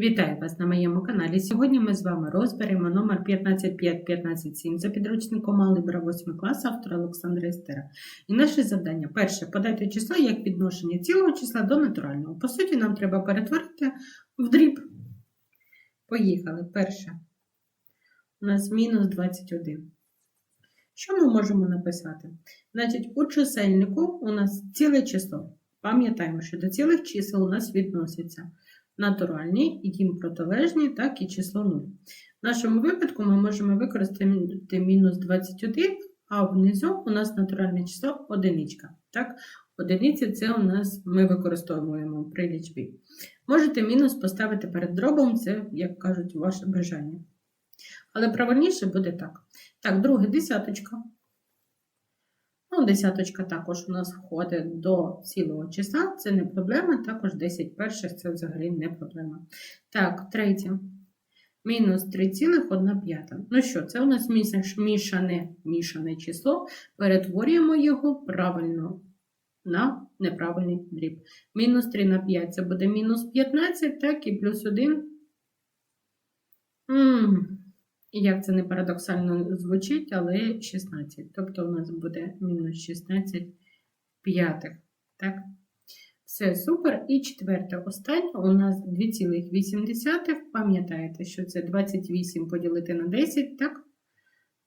Вітаю вас на моєму каналі. Сьогодні ми з вами розберемо номер 155-157 за підручником Алgebra 8 класу автора Олександра Істера. І наше завдання перше подати число як відношення цілого числа до натурального. По суті, нам треба перетворити в дріб. Поїхали. Перше. У нас мінус 21. Що ми можемо написати? Значить, у чисельнику у нас ціле число. Пам'ятаємо, що до цілих чисел у нас відносяться натуральні, їм протилежні, так і число 0. В нашому випадку ми можемо використати мінус 21, а внизу у нас натуральне число одиничка. Так? Одиниці це у нас ми використовуємо при лічбі. Можете мінус поставити перед дробом, це, як кажуть, ваше бажання. Але правильніше буде так. Так, друге десяточка. Ну, десяточка також у нас входить до цілого числа, це не проблема, також 10 перших це взагалі не проблема. Так, третє. Мінус 3,1 п'ята. Ну що, це у нас мішане, мішане число. Перетворюємо його правильно на неправильний дріб. Мінус 3 на 5 це буде мінус 15, так, і плюс 1. М як це не парадоксально звучить, але 16. Тобто у нас буде мінус 16 п'ятих. Так? Все супер. І четверте, останнє у нас 2,8. Пам'ятаєте, що це 28 поділити на 10, так?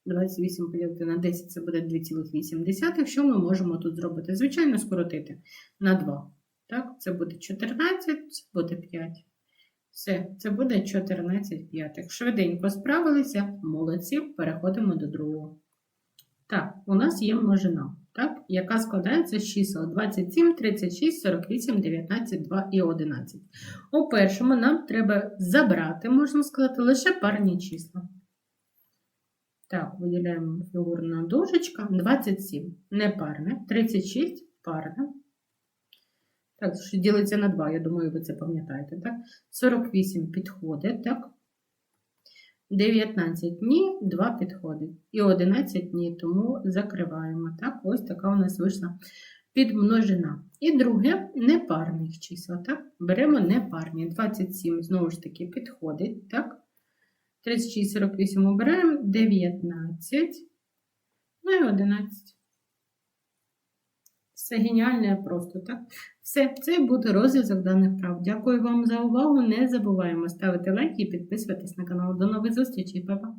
28 поділити на 10 це буде 2,8. Що ми можемо тут зробити? Звичайно, скоротити на 2. Так, це буде 14, це буде 5. Все, це буде 14 п'ятих. Швиденько справилися, молодці, переходимо до другого. Так, у нас є множина, так, яка складається з чисел 27, 36, 48, 19, 2 і 11. У першому нам треба забрати, можна сказати, лише парні числа. Так, виділяємо фігурна дужечка. 27 непарне, 36 парне. Так, що ділиться на 2, я думаю, ви це пам'ятаєте, так? 48 підходить, так? 19 ні, 2 підходить. І 11 ні, тому закриваємо. Так, ось така у нас вийшла підмножина. І друге непарних чисел. так? Беремо непарні. 27, знову ж таки, підходить, так? 36, 48 обираємо, 19, ну і 11. Все геніальне просто, так? Все, це буде розв'язок даних прав. Дякую вам за увагу. Не забуваємо ставити лайки і підписуватись на канал. До нових зустрічей, Па-па!